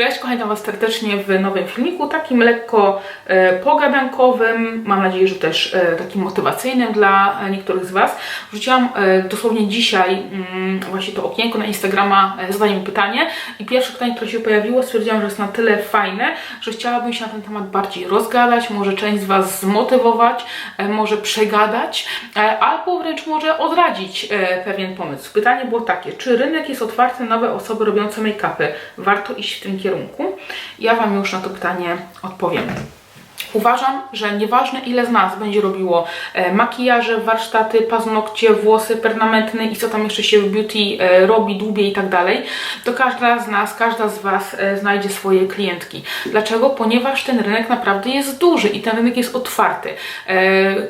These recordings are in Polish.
Cześć, kochani, witam Was serdecznie w nowym filmiku, takim lekko e, pogadankowym, mam nadzieję, że też e, takim motywacyjnym dla niektórych z Was. Wrzuciłam e, dosłownie dzisiaj mm, właśnie to okienko na Instagrama, e, zadanie pytanie i pierwsze pytanie, które się pojawiło, stwierdziłam, że jest na tyle fajne, że chciałabym się na ten temat bardziej rozgadać, może część z Was zmotywować, e, może przegadać, e, albo wręcz może odradzić e, pewien pomysł. Pytanie było takie, czy rynek jest otwarty na nowe osoby robiące make-upy? Warto iść w tym kierunku? Ja Wam już na to pytanie odpowiem. Uważam, że nieważne ile z nas będzie robiło e, makijaże, warsztaty, paznokcie, włosy, permanentny i co tam jeszcze się w beauty e, robi, dłubie i tak dalej, to każda z nas, każda z Was e, znajdzie swoje klientki. Dlaczego? Ponieważ ten rynek naprawdę jest duży i ten rynek jest otwarty.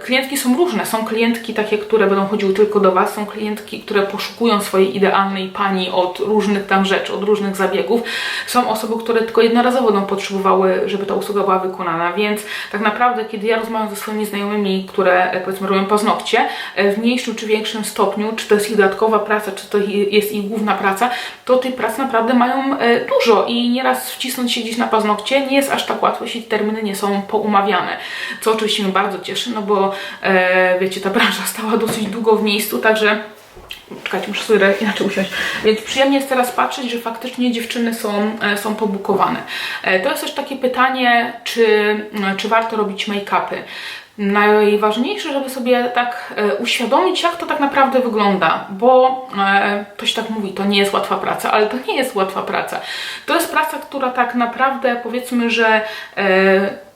Klientki są różne. Są klientki takie, które będą chodziły tylko do Was, są klientki, które poszukują swojej idealnej pani od różnych tam rzeczy, od różnych zabiegów. Są osoby, które tylko jednorazowo będą potrzebowały, żeby ta usługa była wykonana, więc tak naprawdę, kiedy ja rozmawiam ze swoimi znajomymi, które e, powiedzmy robią paznokcie, e, w mniejszym czy większym stopniu, czy to jest ich dodatkowa praca, czy to jest ich główna praca, to tej pracy naprawdę mają e, dużo i nieraz wcisnąć się gdzieś na paznokcie nie jest aż tak łatwo, jeśli terminy nie są poumawiane. Co oczywiście mnie bardzo cieszy, no bo wiecie, ta branża stała dosyć długo w miejscu, także Czekajcie, muszę sobie inaczej usiąść. Więc przyjemnie jest teraz patrzeć, że faktycznie dziewczyny są, e, są pobukowane. E, To jest też takie pytanie, czy, e, czy warto robić make-upy. Najważniejsze, żeby sobie tak e, uświadomić, jak to tak naprawdę wygląda, bo to się tak mówi, to nie jest łatwa praca, ale to nie jest łatwa praca. To jest praca, która tak naprawdę powiedzmy, że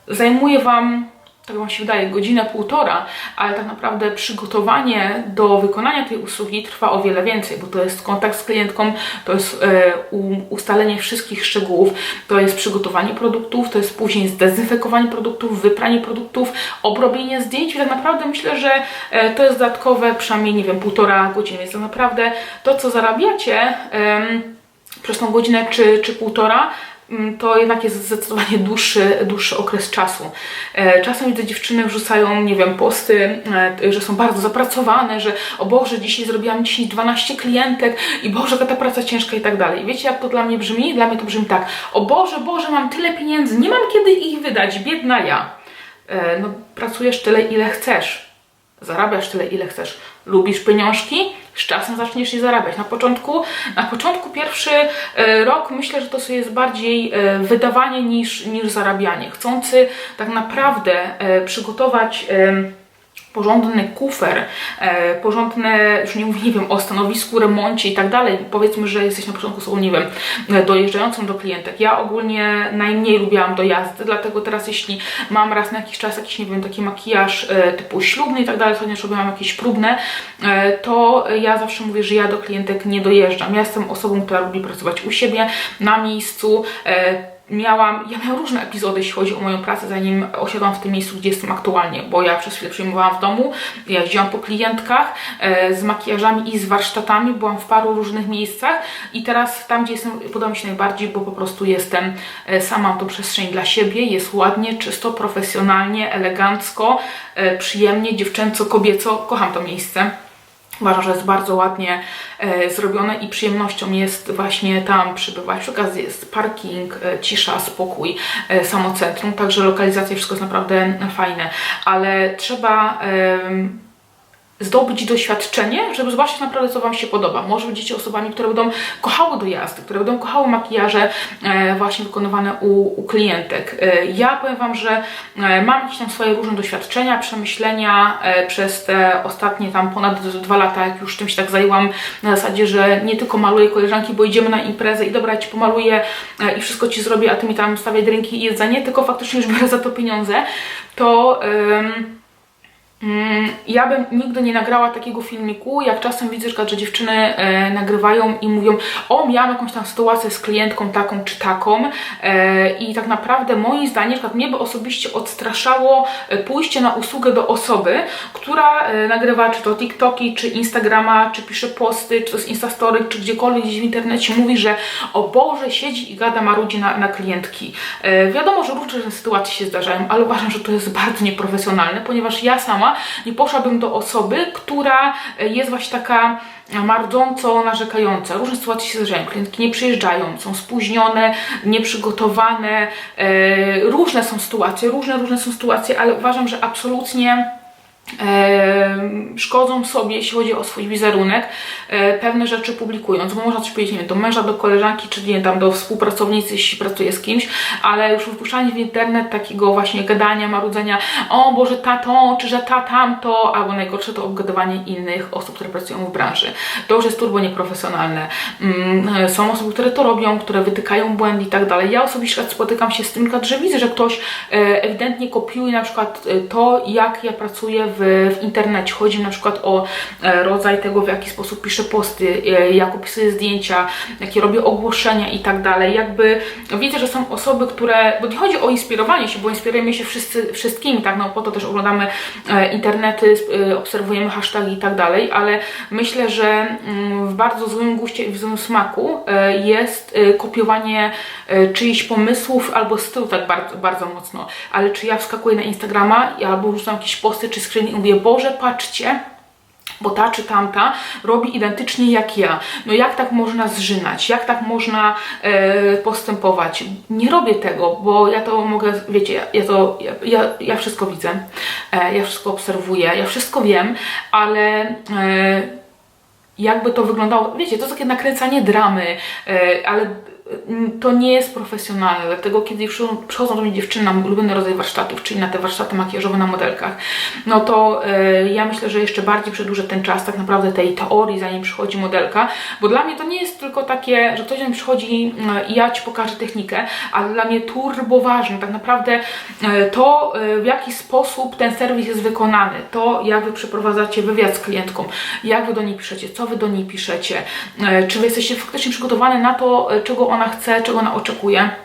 zajmuje Wam tak wam się wydaje, godzinę, półtora, ale tak naprawdę przygotowanie do wykonania tej usługi trwa o wiele więcej, bo to jest kontakt z klientką, to jest u, ustalenie wszystkich szczegółów, to jest przygotowanie produktów, to jest później zdezynfekowanie produktów, wypranie produktów, obrobienie zdjęć i tak naprawdę myślę, że e, to jest dodatkowe przynajmniej, nie wiem, półtora godziny, więc tak naprawdę to, co zarabiacie em, przez tą godzinę czy, czy półtora, to jednak jest zdecydowanie dłuższy, dłuższy okres czasu. E, Czasem widzę dziewczyny wrzucają, nie wiem, posty, e, że są bardzo zapracowane, że o Boże, dzisiaj zrobiłam 10-12 klientek i Boże, ta praca ciężka i tak dalej. Wiecie, jak to dla mnie brzmi? Dla mnie to brzmi tak, o Boże, Boże, mam tyle pieniędzy, nie mam kiedy ich wydać, biedna ja. E, No, pracujesz tyle, ile chcesz. Zarabiasz tyle, ile chcesz. Lubisz pieniążki? Z czasem zaczniesz je zarabiać. Na początku, na początku pierwszy e, rok myślę, że to sobie jest bardziej e, wydawanie niż, niż zarabianie. Chcący tak naprawdę e, przygotować porządny kufer, e, porządne, już nie mówię, nie wiem, o stanowisku, remoncie i tak dalej. Powiedzmy, że jesteś na początku osobą, nie wiem, e, dojeżdżającą do klientek. Ja ogólnie najmniej lubiłam dojazdy, dlatego teraz jeśli mam raz na jakiś czas jakiś, nie wiem, taki makijaż e, typu ślubny i tak dalej, chociaż robiłam jakieś próbne, to ja zawsze mówię, że ja do klientek nie dojeżdżam. Ja jestem osobą, która lubi pracować u siebie, na miejscu, miałam, ja miałam różne epizody, jeśli chodzi o moją pracę, zanim osiadłam w tym miejscu, gdzie jestem aktualnie, bo ja przez chwilę przyjmowałam w domu, ja jeździłam po klientkach e, z makijażami i z warsztatami, byłam w paru różnych miejscach i teraz tam, gdzie jestem, podoba mi się najbardziej, bo po prostu jestem e, sama, mam tą przestrzeń dla siebie, jest ładnie, czysto, profesjonalnie, elegancko, e, przyjemnie, dziewczęco, kobieco, kocham to miejsce. Uważam, że jest bardzo ładnie e, zrobione i przyjemnością jest właśnie tam przybywać. Przy okazji jest parking, e, cisza, spokój, e, samo centrum, także lokalizacja, wszystko jest naprawdę fajne, ale trzeba em, zdobyć doświadczenie, żeby zobaczyć naprawdę, co Wam się podoba. Może będziecie osobami, które będą kochały dojazdy, które będą kochały makijaże e, właśnie wykonywane u, u klientek. E, ja powiem Wam, że e, mam jakieś tam swoje różne doświadczenia, przemyślenia przez te ostatnie tam ponad dwa lata, jak już tym się tak zajęłam, na zasadzie, że nie tylko maluję koleżanki, bo idziemy na imprezę i dobra, ja Ci pomaluję i wszystko Ci zrobię, a Ty mi tam stawiaj drinki i jedzenie, tylko faktycznie już biorę za to pieniądze, to... Ja bym nigdy nie nagrała takiego filmiku, jak czasem widzę, że że dziewczyny e, nagrywają i mówią, o miałam jakąś tam sytuację z klientką taką czy taką e, i tak naprawdę moim zdaniem, przykład mnie by osobiście odstraszało e, pójście na usługę do osoby, która e, nagrywa czy to TikToki, czy Instagrama, czy pisze posty, czy to jest Instastory, czy gdziekolwiek gdzieś w internecie mówi, że o Boże, siedzi i gada marudzi na, na klientki. E, wiadomo, że różne sytuacje się zdarzają, ale uważam, że to jest bardzo nieprofesjonalne, ponieważ ja sama sama, nie poszłabym do osoby, która e, jest właśnie taka mardząco narzekająca. Różne sytuacje się zdarzają. Klientki nie przyjeżdżają, są spóźnione, nieprzygotowane. E, różne są sytuacje, różne, różne są sytuacje, ale uważam, że absolutnie szkodzą sobie, jeśli chodzi o swój wizerunek, e, pewne rzeczy publikując, bo można coś powiedzieć, nie wiem, do męża, do koleżanki, czy nie tam do współpracownicy, jeśli pracuje z kimś, ale już wypuszczanie w internet takiego właśnie gadania, marudzenia, o Boże, ta to, czy że ta tamto, albo najgorsze to obgadywanie innych osób, które pracują w branży. To już jest turbo nieprofesjonalne. Mm, są osoby, które to robią, które wytykają błędy i tak dalej. Ja osobiście spotykam się z tym, że widzę, że ktoś e, ewidentnie kopiuje na przykład e, to, jak ja pracuję w, w internecie. Chodzi na przykład o e, rodzaj tego, w jaki sposób piszę posty, e, jak opisuję zdjęcia, jakie robię ogłoszenia i tak dalej. Jakby widzę, że są osoby, które, bo nie chodzi o inspirowanie się, bo inspirujemy się wszyscy, wszystkimi, tak, no po to też oglądamy e, internety, obserwujemy hasztagi i tak dalej, ale myślę, że mm, w bardzo złym guście i w złym smaku jest kopiowanie czyichś pomysłów albo stylu tak bardzo, bardzo mocno. Ale czy ja wskakuję na Instagrama albo rzucam jakieś posty czy screeny i mówię, Boże, patrzcie, bo ta czy tamta robi identycznie jak ja. No jak tak można zżynać? Jak tak można e, postępować? Nie robię tego, bo ja to mogę, wiecie, ja, ja to, ja, ja wszystko widzę, e, ja wszystko obserwuję, ja wszystko wiem, ale e, jakby to wyglądało, wiecie, to takie nakręcanie dramy, e, ale to nie jest profesjonalne, dlatego kiedy przychodzą do mnie dziewczyny na ulubiony rodzaj warsztatów, czyli na te warsztaty makijażowe na modelkach, no to e, ja myślę, że jeszcze bardziej przedłużę ten czas tak naprawdę tej teorii, zanim przychodzi modelka, bo dla mnie to nie jest tylko takie, że ktoś do mnie przychodzi e, i ja Ci pokażę technikę, ale dla mnie turbo ważne. Tak naprawdę to, w jaki sposób ten serwis jest wykonany, to jak Wy przeprowadzacie wywiad z klientką, jak Wy do niej piszecie, co Wy do niej piszecie, czy Wy jesteście faktycznie przygotowane na to, czego ona chce, czego ona oczekuje.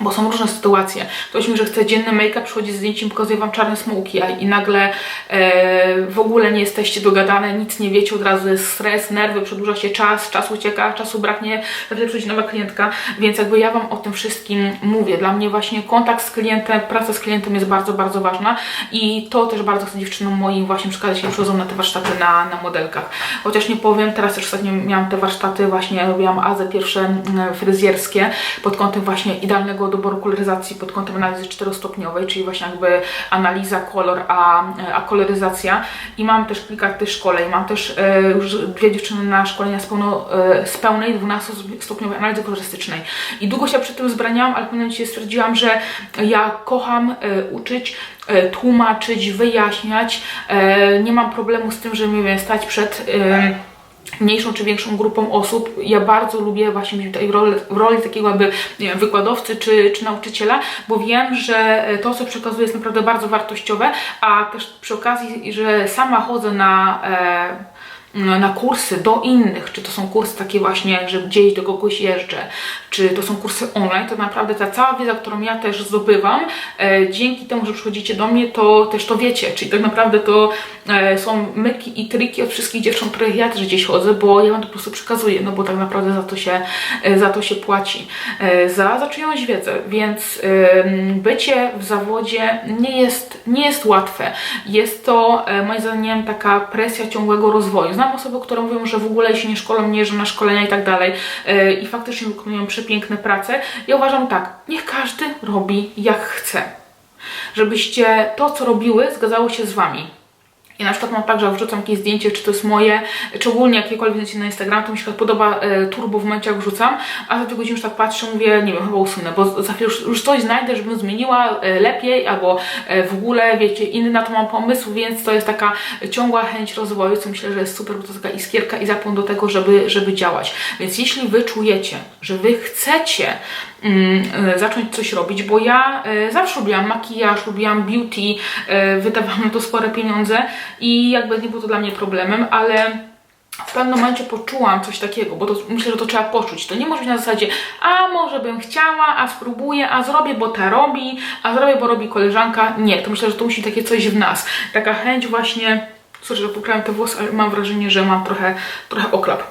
Bo są różne sytuacje. Ktoś mi, że chce dzienny make-up, przychodzi z zdjęciem, pokazuje Wam czarne smoki i nagle e, w ogóle nie jesteście dogadane, nic nie wiecie, od razu jest stres, nerwy, przedłuża się czas, czas ucieka, czasu braknie, wtedy przychodzi nowa klientka, więc jakby ja Wam o tym wszystkim mówię. Dla mnie właśnie kontakt z klientem, praca z klientem jest bardzo, bardzo ważna i to też bardzo chcę dziewczynom moim właśnie przekazać, jeśli przychodzą na te warsztaty na, na modelkach. Chociaż nie powiem, teraz też ostatnio miałam te warsztaty, właśnie robiłam azę pierwsze mm, fryzjerskie pod kątem właśnie idealnego doboru koloryzacji pod kątem analizy czterostopniowej, czyli właśnie jakby analiza, kolor, a, a koloryzacja. I mam też kilka tych szkoleń. Mam też e, już dwie dziewczyny na szkolenia z, pełno, e, z pełnej 12-stopniowej analizy kolorystycznej. I długo się przy tym zbraniałam, ale w pewnym momencie stwierdziłam, że ja kocham e, uczyć, e, tłumaczyć, wyjaśniać. E, nie mam problemu z tym, że wiem, stać przed mniejszą czy większą grupą osób. Ja bardzo lubię właśnie być tutaj w roli takiego jakby wiem, wykładowcy czy, czy nauczyciela, bo wiem, że to, co przekazuję jest naprawdę bardzo wartościowe, a też przy okazji, że sama chodzę na... E, na kursy do innych, czy to są kursy takie właśnie, że gdzieś do kogoś jeżdżę, czy to są kursy online, to naprawdę ta cała wiedza, którą ja też zdobywam, e, dzięki temu, że przychodzicie do mnie, to też to wiecie, czyli tak naprawdę to e, są myki i triki od wszystkich dziewcząt, których ja też gdzieś chodzę, bo ja wam to po prostu przekazuję, no bo tak naprawdę za to się, e, za to się płaci, e, za, za czyjąś wiedzę, więc bycie w zawodzie nie jest, nie jest łatwe. Jest to e, moim zdaniem taka presja ciągłego rozwoju. Znam osoby, które mówią, że w ogóle się nie szkolą, nie jeżdżą na szkolenia i tak dalej e, i faktycznie wykonują przepiękne prace. Ja uważam tak, niech każdy robi jak chce. Żebyście to, co robiły, zgadzało się z Wami. Ja na przykład mam tak, że wrzucam jakieś zdjęcie, czy to jest moje, czy ogólnie jakiekolwiek zdjęcie na Instagram, to mi się podoba e, turbo w momencie jak wrzucam, a za dwie godziny już tak patrzę, mówię, nie wiem, chyba usunę, bo za chwilę już, już coś znajdę, żebym zmieniła e, lepiej, albo e, w ogóle, wiecie, inny na to mam pomysł, więc to jest taka ciągła chęć rozwoju, co myślę, że jest super, bo to jest taka iskierka i zapłon do tego, żeby, żeby działać. Więc jeśli Wy czujecie, że Wy chcecie mm, e, zacząć coś robić, bo ja e, zawsze lubiłam makijaż, lubiłam beauty, e, wydawałam na to spore pieniądze, i jakby nie było to dla mnie problemem, ale w pewnym momencie poczułam coś takiego, bo to, myślę, że to trzeba poczuć. To nie może być na zasadzie, a może bym chciała, a spróbuję, a zrobię, bo ta robi, a zrobię, bo robi koleżanka. Nie, to myślę, że to musi takie coś w nas. Taka chęć właśnie, sorry, że pokryłam te włosy, ale mam wrażenie, że mam trochę, trochę oklap.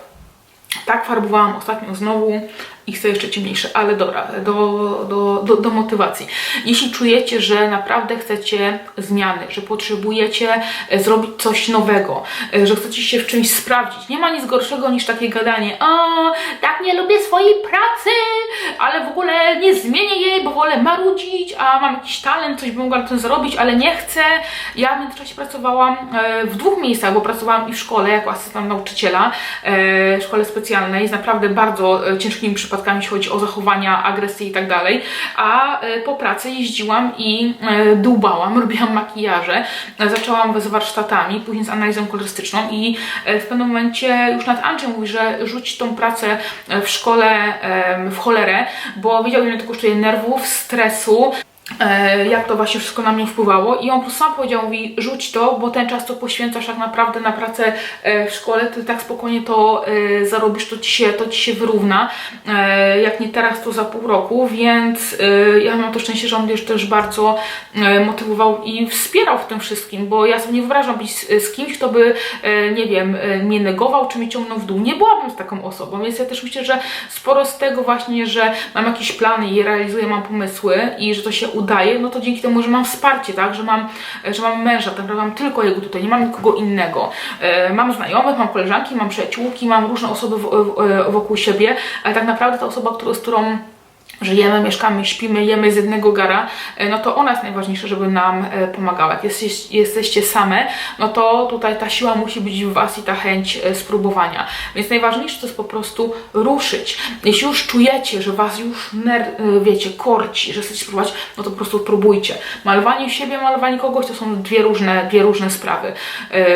Tak farbowałam ostatnio znowu i chcę jeszcze ciemniejsze, ale dobra, do, do, do, do motywacji. Jeśli czujecie, że naprawdę chcecie zmiany, że potrzebujecie e, zrobić coś nowego, e, że chcecie się w czymś sprawdzić, nie ma nic gorszego niż takie gadanie, o, tak nie lubię swojej pracy, ale w ogóle nie zmienię jej, bo wolę marudzić, a mam jakiś talent, coś bym mogła na tym zrobić, ale nie chcę. Ja w międzyczasie pracowałam e, w dwóch miejscach, bo pracowałam i w szkole jako asystent nauczyciela, w szkole specjalnej z naprawdę bardzo ciężkimi przypadkami, jeśli chodzi o zachowania, agresję i tak dalej, a e, po pracy jeździłam i e, dłubałam, robiłam makijaże, E, zaczęłam z warsztatami, później z analizą kolorystyczną i w pewnym momencie już nad Andrzej mówi, że rzuć tą pracę w szkole w cholerę, bo wiedział, ile to kosztuje nerwów, stresu, jak to właśnie wszystko na mnie wpływało. I on sam powiedział, mówi rzuć to, bo ten czas, co poświęcasz tak naprawdę na pracę e, w szkole, ty tak spokojnie to e, zarobisz, to ci się, to ci się wyrówna, e, jak nie teraz, to za pół roku, więc e, ja mam to szczęście, że on mnie też bardzo e, motywował i wspierał w tym wszystkim, bo ja sobie nie wyobrażam być z, kimś, kto by, e, nie wiem, e, mnie negował, czy mnie ciągnął w dół. Nie byłabym z taką osobą, więc ja też myślę, że sporo z tego właśnie, że mam jakieś plany i realizuję, mam pomysły i że to się udaje, no to dzięki temu, że mam wsparcie, tak, że mam, że mam męża, tak naprawdę mam tylko jego tutaj, nie mam nikogo innego. E, mam znajomych, mam koleżanki, mam przyjaciółki, mam różne osoby w, wokół siebie, ale tak naprawdę ta osoba, z którą żyjemy, mieszkamy, śpimy, jemy z jednego gara, e, no to ona jest najważniejsza, żeby nam e, pomagała. Jak jesteś, jesteście same, no to tutaj ta siła musi być w Was i ta chęć e, spróbowania. Więc najważniejsze to jest po prostu ruszyć. Jeśli już czujecie, że Was już, ner, wiecie, korci, że chcecie spróbować, no to po prostu próbujcie. Malowanie siebie, malowanie kogoś to są dwie różne, dwie różne sprawy.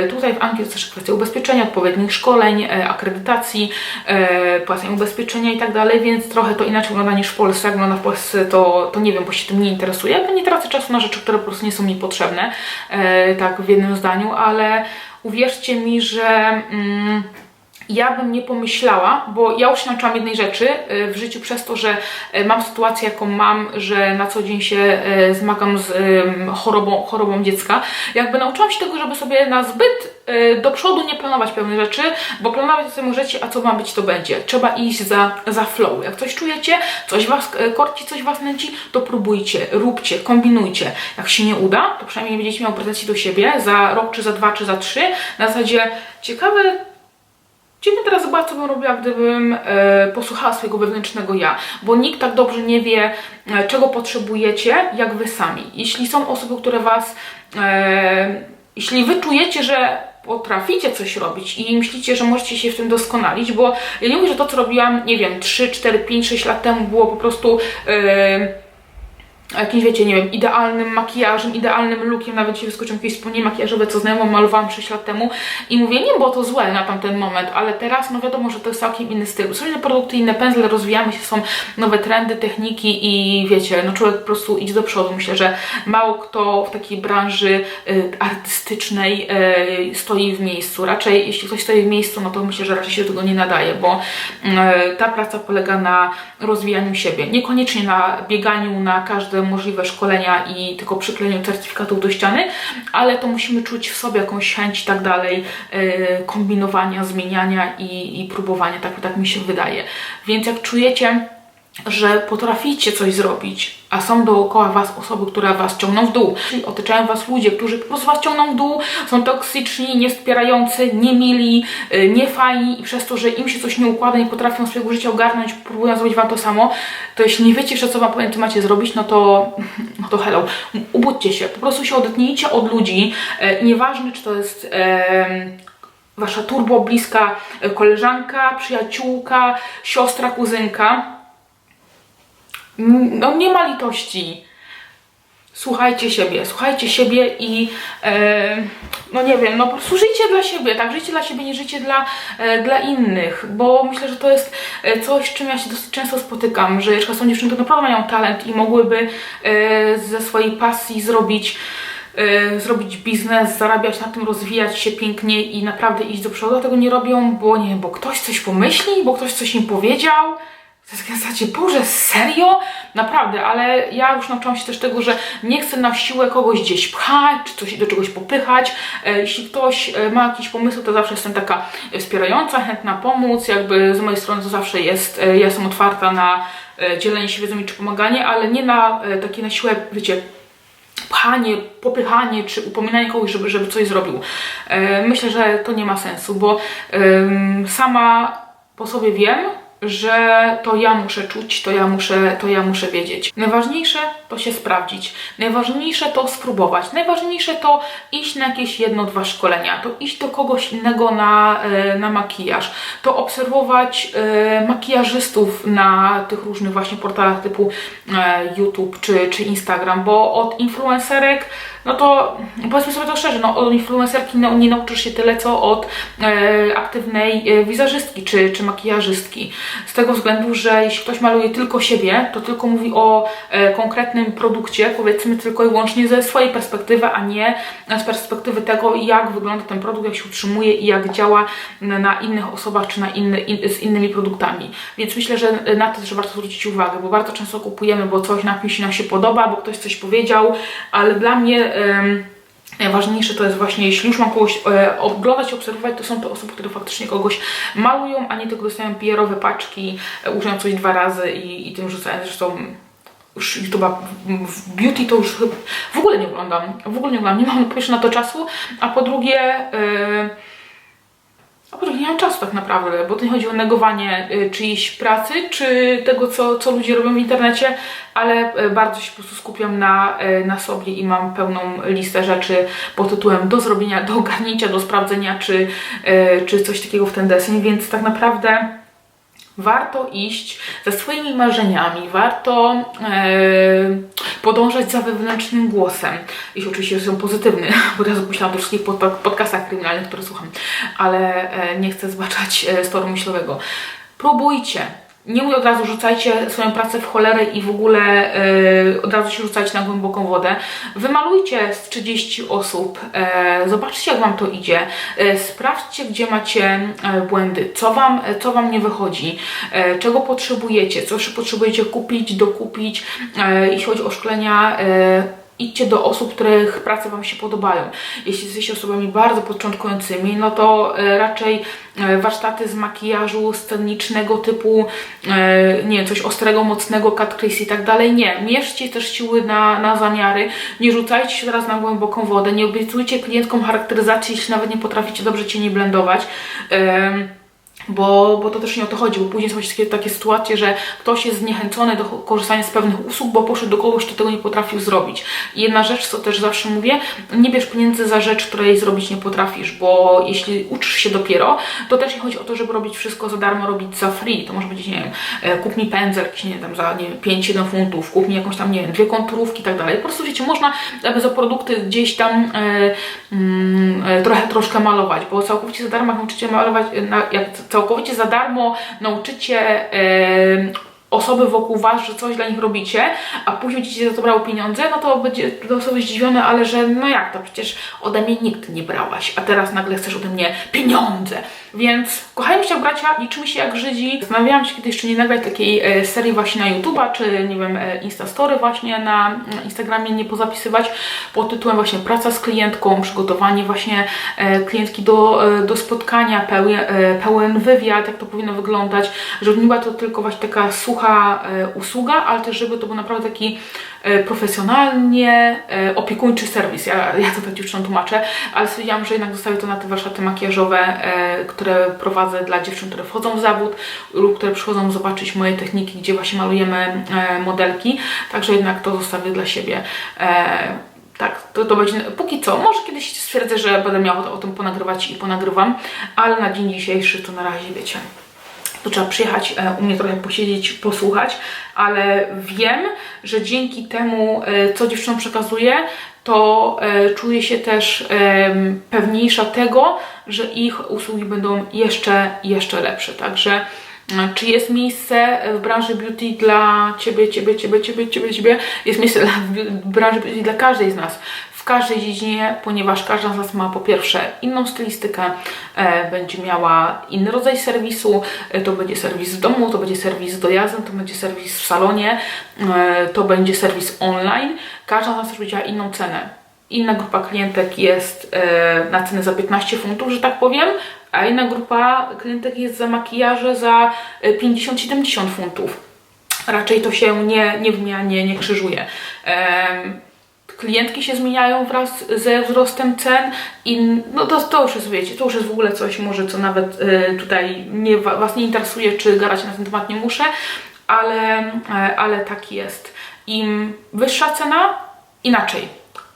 Tutaj w jest też kwestia ubezpieczenia, odpowiednich szkoleń, akredytacji, płacenia ubezpieczenia i tak dalej, więc trochę to inaczej wygląda niż w Polsce. Jak wygląda w Polsce, to, to nie wiem, bo się tym nie interesuję, bo nie tracę czasu na rzeczy, które po prostu nie są mi potrzebne, e, tak w jednym zdaniu, ale uwierzcie mi, że... Mm, ja bym nie pomyślała, bo ja już się nauczyłam jednej rzeczy e, w życiu przez to, że e, mam sytuację, jaką mam, że na co dzień się e, zmagam z chorobą, chorobą dziecka. Jakby nauczyłam się tego, żeby sobie na zbyt do przodu nie planować pewnych rzeczy, bo planować sobie możecie, a co ma być, to będzie. Trzeba iść za, za flow. Jak coś czujecie, coś was korci, coś was nęci, to próbujcie, róbcie, kombinujcie. Jak się nie uda, to przynajmniej nie będziecie miał pretensji do siebie za rok, czy za dwa, czy za trzy. Na zasadzie ciekawe, Bym teraz zobaczyła, co bym robiła, gdybym e, posłuchała swojego wewnętrznego ja, bo nikt tak dobrze nie wie, e, czego potrzebujecie, jak wy sami. Jeśli są osoby, które was, e, jeśli wy czujecie, że potraficie coś robić i myślicie, że możecie się w tym doskonalić, bo ja nie mówię, że to, co robiłam, nie wiem, 3, 4, 5, 6 lat temu było po prostu... E, jakimś, wiecie, nie wiem, idealnym makijażem, idealnym lookiem, nawet się wyskoczą jakieś spodnie makijażowe, co znajomą malowałam 6 lat temu i mówię, nie było to złe na tamten moment, ale teraz, no wiadomo, że to jest całkiem inny styl. Są inne produkty, inne pędzle, rozwijamy się, są nowe trendy, techniki i wiecie, no człowiek po prostu idzie do przodu. Myślę, że mało kto w takiej branży y, artystycznej y, stoi w miejscu. Raczej, jeśli ktoś stoi w miejscu, no to myślę, że raczej się do tego nie nadaje, bo y, ta praca polega na rozwijaniu siebie. Niekoniecznie na bieganiu na każde możliwe szkolenia i tylko przyklejeniu certyfikatów do ściany, ale to musimy czuć w sobie jakąś chęć i tak dalej, yy, kombinowania, zmieniania i, i próbowania, tak, tak mi się wydaje. Więc jak czujecie, że potraficie coś zrobić, a są dookoła Was osoby, które Was ciągną w dół, czyli otaczają Was ludzie, którzy po prostu Was ciągną w dół, są toksyczni, niewspierający, niemili, yy, niefajni i przez to, że im się coś nie układa, nie potrafią swojego życia ogarnąć, próbują zrobić Wam to samo, to jeśli nie wiecie co Wam powiem, macie zrobić, no to, no to hello, ubudźcie się, po prostu się odetnijcie od ludzi, yy, nieważne, czy to jest... Yy, wasza turbo bliska e, koleżanka, przyjaciółka, siostra, kuzynka. No nie ma litości. Słuchajcie siebie, słuchajcie siebie i e, no nie wiem, no po prostu żyjcie dla siebie, tak? Żyjcie dla siebie, nie żyjcie dla, e, dla innych, bo myślę, że to jest e, coś, czym ja się dosyć często spotykam, że jeszcze są dziewczyny, które naprawdę mają talent i mogłyby e, ze swojej pasji zrobić e, zrobić biznes, zarabiać na tym, rozwijać się pięknie i naprawdę iść do przodu, a tego nie robią, bo nie wiem, bo ktoś coś pomyśli, bo ktoś coś im powiedział. Zasadzie, Boże, serio? Naprawdę, ale ja już nauczyłam się też tego, że nie chcę na siłę kogoś gdzieś pchać, czy coś do czegoś popychać. E, Jeśli ktoś e, ma jakiś pomysł, to zawsze jestem taka wspierająca, chętna pomóc. Jakby z mojej strony to zawsze jest, e, ja jestem otwarta na dzielenie się wiedzą i czy pomaganie, ale nie na takie na siłę, wiecie, pchanie, popychanie czy upominanie kogoś, żeby, żeby coś zrobił. Myślę, że to nie ma sensu, bo sama po sobie wiem, że to ja muszę czuć, to ja muszę, to ja muszę wiedzieć. Najważniejsze to się sprawdzić. Najważniejsze to spróbować. Najważniejsze to iść na jakieś jedno, dwa szkolenia, to iść do kogoś innego na, e, na makijaż, to obserwować e, makijażystów na tych różnych właśnie portalach typu e, YouTube czy, czy Instagram, bo od influencerek no to powiedzmy sobie to szczerze, no od influencerki no, nie nauczysz się tyle, co od e, aktywnej e, wizerzystki czy, czy makijażystki. Z tego względu, że jeśli ktoś maluje tylko siebie, to tylko mówi o e, konkretnym produkcie, powiedzmy tylko i wyłącznie ze swojej perspektywy, a nie z perspektywy tego, jak wygląda ten produkt, jak się utrzymuje i jak działa na, innych osobach czy na inny, in, z innymi produktami. Więc myślę, że na to też warto zwrócić uwagę, bo bardzo często kupujemy, bo coś na nam się podoba, bo ktoś coś powiedział, ale dla mnie Najważniejsze to jest właśnie, jeśli już mam kogoś e, oglądać, obserwować, to są to osoby, które faktycznie kogoś malują, a nie tylko dostają PR-owe paczki, e, coś dwa razy i, i tym rzucają. Zresztą już YouTube'a w- beauty to już w ogóle nie oglądam. W ogóle nie oglądam. Nie mam po pierwsze na to czasu, a po drugie... E, a po nie mam czasu tak naprawdę, bo to nie chodzi o negowanie y, czyjejś pracy, czy tego, co, co ludzie robią w internecie, ale y, bardzo się po prostu skupiam na, y, na sobie i mam pełną listę rzeczy pod tytułem do zrobienia, do ogarnięcia, do sprawdzenia, czy, czy coś takiego w ten deseń, więc tak naprawdę warto iść za swoimi marzeniami, warto e, podążać za wewnętrznym głosem, jeśli oczywiście są pozytywny, bo teraz myślałam o wszystkich pod, podcastach kryminalnych, które słucham, ale e, nie chcę zbaczać e, z toru myślowego. Próbujcie. Nie mówię od razu, rzucajcie swoją pracę w cholerę i w ogóle e, od razu się rzucajcie na głęboką wodę. Wymalujcie z 30 osób, e, zobaczcie jak Wam to idzie, e, sprawdźcie gdzie macie e, błędy, co wam, e, co wam nie wychodzi, e, czego potrzebujecie, co jeszcze potrzebujecie kupić, dokupić, e, jeśli chodzi o szkolenia. E, idźcie do osób, których prace Wam się podobają. Jeśli jesteście osobami bardzo początkującymi, no to e, raczej e, warsztaty z makijażu scenicznego typu, e, nie coś ostrego, mocnego, cut crease i tak dalej. Nie, mierzcie też siły na, na zamiary, nie rzucajcie się teraz na głęboką wodę, nie obiecujcie klientkom charakteryzacji, jeśli nawet nie potraficie dobrze cieni blendować. Bo, bo to też nie o to chodzi, bo później są takie, takie sytuacje, że ktoś jest zniechęcony do korzystania z pewnych usług, bo poszedł do kogoś, kto tego nie potrafił zrobić. I jedna rzecz, co też zawsze mówię, nie bierz pieniędzy za rzecz, której zrobić nie potrafisz, bo jeśli uczysz się dopiero, to też nie chodzi o to, żeby robić wszystko za darmo, robić za free. To może być, nie wiem, e, kup mi pędzel, jakiś, nie wiem, tam za nie wiem, 5-7 funtów, kup mi jakąś tam, nie wiem, dwie konturówki i tak dalej. Po prostu wiecie, można jakby za produkty gdzieś tam e, mm, e, trochę troszkę malować, bo całkowicie za darmo nauczycie malować, e, na, jak całkowicie za darmo nauczycie osoby wokół Was, że coś dla nich robicie, a później Ci się za to brało pieniądze, no to będzie osoby zdziwione, ale że no jak to, przecież ode mnie nigdy nie brałaś, a teraz nagle chcesz ode mnie pieniądze. Więc kochajmy się bracia, liczymy się jak Żydzi. Zastanawiałam się, kiedy jeszcze nie nagrać takiej e, serii właśnie na YouTube'a, czy nie wiem, e, Instastory właśnie na e, Instagramie nie pozapisywać pod tytułem właśnie praca z klientką, przygotowanie właśnie e, klientki do, do spotkania, pełen, pełen wywiad, jak to powinno wyglądać, żeby nie była to tylko właśnie taka sucha usługa, ale też żeby to był naprawdę taki profesjonalnie e, opiekuńczy serwis. Ja, ja to tak dziewczynom tłumaczę, ale stwierdziłam, że jednak zostawię to na te warsztaty makijażowe, e, które prowadzę dla dziewczyn, które wchodzą w zawód lub które przychodzą zobaczyć moje techniki, gdzie właśnie malujemy e, modelki. Także jednak to zostawię dla siebie. E, tak, to, to będzie póki co. Może kiedyś stwierdzę, że będę miała o tym ponagrywać i ponagrywam, ale na dzień dzisiejszy to na razie wiecie to trzeba przyjechać e, u mnie trochę posiedzieć, posłuchać, ale wiem, że dzięki temu, e, co dziewczynom przekazuję, to e, czuję się też pewniejsza tego, że ich usługi będą jeszcze, jeszcze lepsze. Także czy jest miejsce w branży beauty dla Ciebie, Ciebie, Ciebie, Ciebie, Ciebie, Ciebie? Jest miejsce w branży beauty dla każdej z nas. W każdej dziedzinie, ponieważ każda z nas ma po pierwsze inną stylistykę, e, będzie miała inny rodzaj serwisu, e, to będzie serwis w domu, to będzie serwis z dojazdem, to będzie serwis w salonie, e, to będzie serwis online. Każda z nas będzie miała inną cenę. Inna grupa klientek jest e, na cenę za 15 funtów, że tak powiem, a inna grupa klientek jest za makijaże za e, 50-70 funtów raczej to się nie, nie wymienia, nie, nie krzyżuje. Klientki się zmieniają wraz ze wzrostem cen i no to, to już jest, wiecie, to już jest w ogóle coś może, co nawet e, tutaj nie, wa- Was nie interesuje, czy gadać na ten temat nie muszę, ale, e, ale tak jest. Im wyższa cena, inaczej.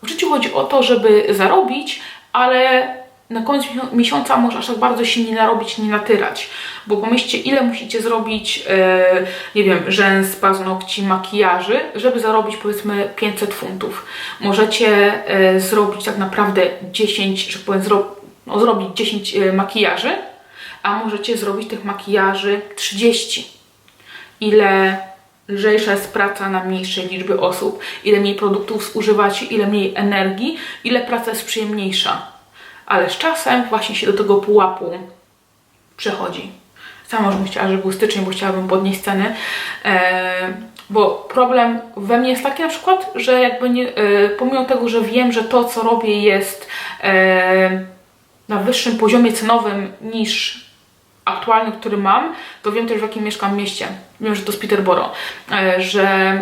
W życiu chodzi o to, żeby zarobić, ale na koniec miesią- miesiąca może aż tak bardzo się nie narobić, nie natyrać. Bo pomyślcie, ile musicie zrobić, e, nie wiem, rzęs, paznokci, makijaży, żeby zarobić powiedzmy 500 funtów. Możecie e, zrobić tak naprawdę 10, że powiem, zro, no, zrobić 10 e, makijaży, a możecie zrobić tych makijaży 30 ile lżejsza jest praca na mniejszej liczby osób, ile mniej produktów zużywacie, ile mniej energii, ile praca jest przyjemniejsza. Ale z czasem właśnie się do tego pułapu przechodzi. Sama już bym chciała, żeby był styczeń, bo chciałabym podnieść ceny. E, bo problem we mnie jest taki na przykład, że jakby nie, e, pomimo tego, że wiem, że to co robię jest e, na wyższym poziomie cenowym niż aktualny, który mam, to wiem też w jakim mieszkam mieście. Wiem, że to jest Peterborough, że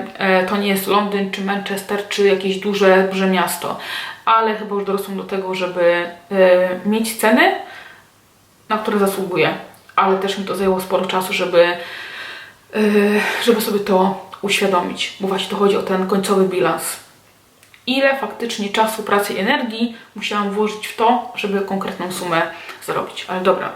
to nie jest Londyn, czy Manchester, czy jakieś duże, duże miasto. Ale chyba już dorosłam do tego, żeby e, mieć ceny, na które zasługuję. Ale też mi to zajęło sporo czasu, żeby, e, żeby sobie to uświadomić, bo właśnie to chodzi o ten końcowy bilans. Ile faktycznie czasu, pracy i energii musiałam włożyć w to, żeby konkretną sumę zarobić. Ale dobra,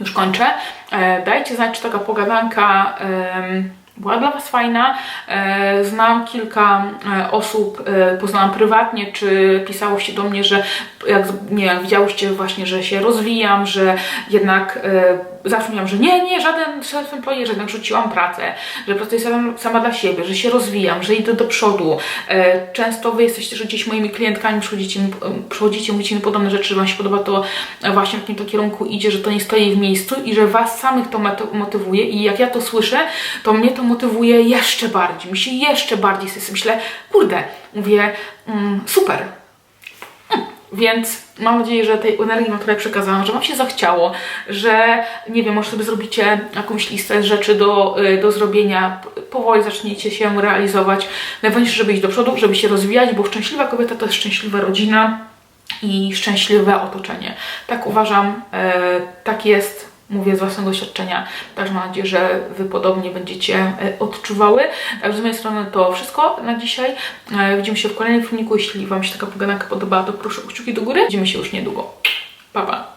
już kończę. E, dajcie znać, czy taka pogadanka em, była dla Was fajna. E, znam kilka e, osób, e, poznałam prywatnie, czy pisałoście do mnie, że jak, nie, jak widziałyście właśnie, że się rozwijam, że jednak zawsze miałam, że nie, nie, żaden self-employer, że jednak rzuciłam pracę, że pracuję sama, sama dla siebie, że się rozwijam, że idę do przodu. Często Wy jesteście że gdzieś moimi klientkami, przychodzicie, przychodzicie, mówicie mi podobne rzeczy, że Wam się podoba to właśnie w jakim to kierunku idzie, że to nie stoi w miejscu i że Was samych to moty- motywuje i jak ja to słyszę, to mnie to motywuje jeszcze bardziej, mi się jeszcze bardziej sobie myślę, kurde, mówię, mm, super, więc mam nadzieję, że tej energii Wam tutaj przekazałam, że Wam się zachciało, że nie wiem, może sobie zrobicie jakąś listę rzeczy do, y, do zrobienia, powoli zaczniecie się realizować. Najważniejsze, żeby iść do przodu, żeby się rozwijać, bo szczęśliwa kobieta to jest szczęśliwa rodzina i szczęśliwe otoczenie. Tak uważam, e, tak jest. Mówię z własnego doświadczenia, także mam nadzieję, że Wy podobnie będziecie e, odczuwały. Także z mojej strony to wszystko na dzisiaj. E, Widzimy się w kolejnym filmiku. Jeśli Wam się taka pogadanka podobała, to proszę o kciuki do góry. Widzimy się już niedługo. Pa, pa.